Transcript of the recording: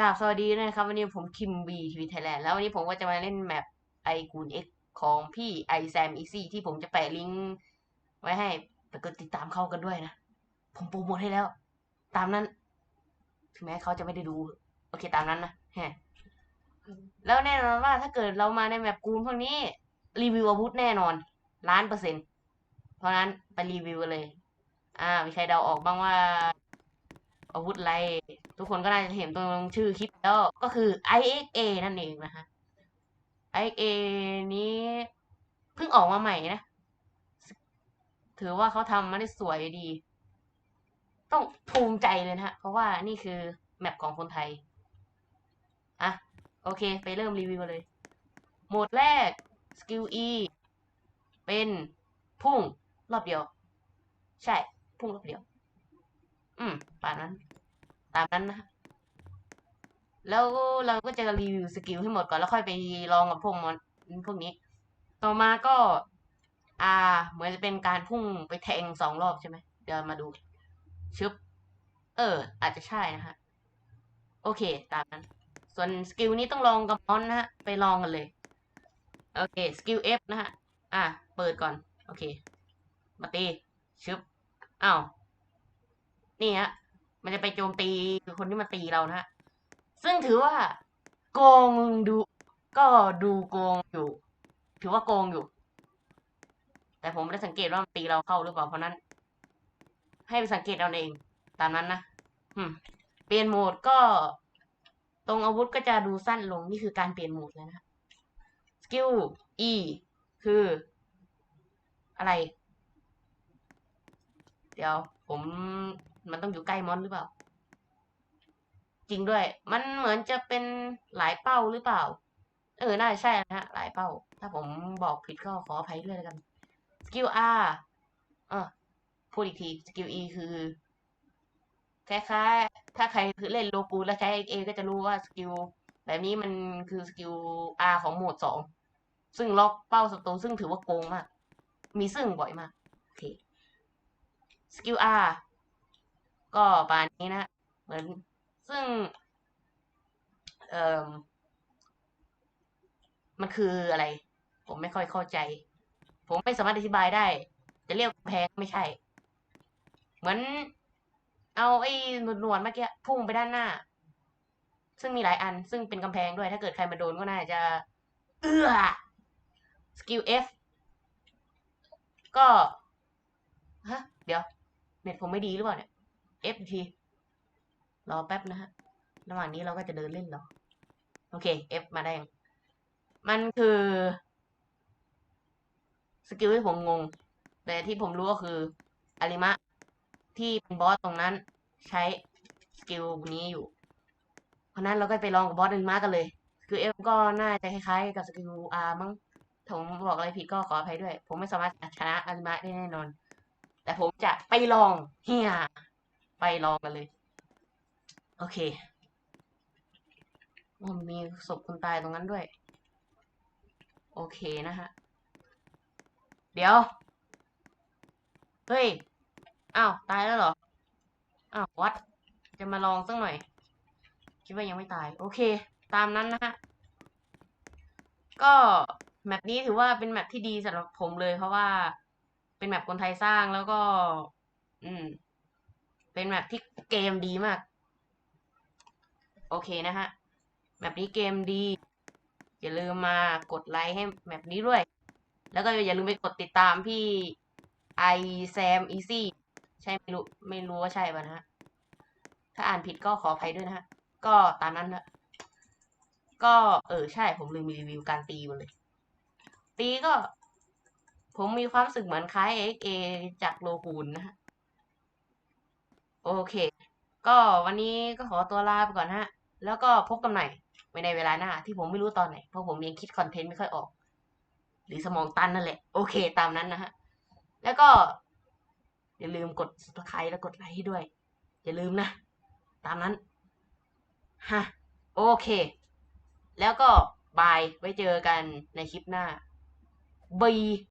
กราบสวัสดีด้วยนะครับ วันนี้ผมคิมบีทีวีไทยแลนด์แล้ววันนี้ผมก็จะมาเล่นแมปไอกูนเอ็กของพี่ไอแซมอีซี่ที่ผมจะแปะลิงก์ไว้ให้ไปกดติดตามเข้ากันด้วยนะ ผมโปรโมทให้แล้ว ตามนั้น ถึงแม้เขาจะไม่ได้ดู โอเคตามนั้นนะแฮแล้วแน่นอนว่าถ้าเกิดเรามาในแมปกูนพวกนี้ รีวิวอาวุธแน่นอนล้านเปอร์เซ็นต์เพราะนั้นไปรีวิวเลย อ่ามีใครเดาออกบ้างว่า อาวุธไร ทุกคนก็น่าจะเห็นตรงชื่อคลิปแล้วก็คือ IXA นั่นเองนะฮะ IXA นี้เพิ่งออกมาใหม่นะ ถือว่าเขาทำมาได้สวยดี ต้องภูมิใจเลยนะฮะ เพราะว่านี่คือแมปของคนไทย อะ โอเค ไปเริ่มรีวิวกันเลย โหมดแรกสกิล E เป็นพุ่งรอบเดียว ใช่ พุ่งรอบเดียว อืมป่านนั้น ตามนั้นนะแล้วเราก็จะรีวิวสกิลให้หมดก่อนแล้วค่อยไปลองกับพวกมอนพวกนี้ ต่อมาก็ อ่า เหมือนจะเป็นการพุ่งไปแทงสองรอบใช่ไหมเดี๋ยวมาดู ชึบ เออ อาจจะใช่นะฮะ โอเค ตามนั้น ส่วนสกิลนี้ต้องลองกับมอนนะฮะ ไปลองกันเลย โอเค สกิล F นะฮะ อะ เปิดก่อน โอเค มาตี ชึบ อ้าว นี่ฮะ มันจะไปโจมตีคนที่มาตีเรานะฮะ ซึ่งถือว่า โกงดู ก็ดูโกงอยู่ ถือว่าโกงอยู่ แต่ผมไม่ได้สังเกตว่าตีเราเข้าหรือเปล่าเพราะนั้น ให้ไปสังเกตเอาเอง ตามนั้นนะเปลี่ยนโหมดก็ ตรงอาวุธก็จะดูสั้นลง นี่คือการเปลี่ยนโหมดแล้วนะสกิล E คือ อะไร เดี๋ยวผม มันต้องอยู่ใกล้มอนหรือเปล่า จริงด้วย มันเหมือนจะเป็นหลายเป้าหรือเปล่า เออน่าใช่นะฮะ หลายเป้า ถ้าผมบอกผิดก็ขออภัยด้วยแล้วกันสกิล R เออพูดอีกทีสกิล E คือคล้ายๆถ้าใครคือเล่นโลกูแล้วใช้ A ก็จะรู้ว่าสกิลแบบนี้มันคือสกิล R ของโหมดสองซึ่งล็อกเป้าศัตรูซึ่งถือว่าโกงมาก มีซึ่งบ่อยมาก โอเค สกิล R ก็ประมาณนี้นะเหมือนซึ่ง เอ่อมันคืออะไร ผมไม่ค่อยเข้าใจ ผมไม่สามารถอธิบายได้ จะเรียกแพงไม่ใช่ เหมือน เอาไอ้หนวดๆเมื่อกี้พุ่งไปด้านหน้า ซึ่งมีหลายอัน ซึ่งเป็นกำแพงด้วย ถ้าเกิดใครมาโดนก็น่าจะ เอื้อสกิล F ก็ ฮะ เดี๋ยว เน็ตผมไม่ดีหรือเปล่าเนี่ย F อีกที รอแป๊บนะฮะ ระหว่างนี้เราก็จะเดินเล่นหรอ โอเค F มาได้ยัง มันคือ สกิลที่ผมงง แต่ที่ผมรู้ก็คืออาริมะ ที่เป็นบอสตรงนั้นใช้สกิลนี้อยู่ เพราะนั้นเราก็ไปลองกับบอสอาริมะกันเลย คือ F ก็น่าจะคล้ายๆกับสกิล R มั้งถ้าผมบอกอะไรผิดก็ขออภัยด้วย ผมไม่สามารถชนะอาริมะได้แน่นอน แต่ผมจะไปลองเฮีย ไปลองกันเลย โอเคมันมีศพคนตายตรงนั้นด้วย โอเคนะฮะ เดี๋ยว เฮ้ย อ้าว ตายแล้วเหรอ อ้าว วัด จะมาลองสักหน่อย คิดว่ายังไม่ตาย โอเค ตามนั้นนะฮะ ก็แมปนี้ถือว่าเป็นแมปที่ดีสำหรับผมเลย เพราะว่าเป็นแมปคนไทยสร้างแล้วก็ อืม เป็นแมปที่เกมดีมาก โอเคนะฮะแมปนี้เกมดี อย่าลืมมากดไลค์ให้แมปนี้ด้วย แล้วก็อย่าลืมไปกดติดตามพี่ไอแซมอีซี่ใช่ไม่รู้ไม่รู้ว่าใช่ป่ะนะฮะ ถ้าอ่านผิดก็ขออภัยด้วยนะฮะ ก็ตามนั้นนะก็เออใช่ผมลืมรีวิวการตีมันเลย ตีก็ ผมมีความรู้สึกเหมือนคล้าย XA จากโลกูนนะฮะ โอเค ก็วันนี้ก็ขอตัวลาไปก่อนนะฮะ แล้วก็พบกันใหม่ในเวลาหน้า ที่ผมไม่รู้ตอนไหน เพราะผมยังคิดคอนเทนต์ไม่ค่อยออก หรือสมองตันนั่นแหละ โอเค ตามนั้นนะฮะ แล้วก็ อย่าลืมกด subscribe และกดไลค์ให้ด้วย อย่าลืมนะ ตามนั้น ฮะ โอเค แล้วก็บาย ไว้เจอกันในคลิปหน้าบาย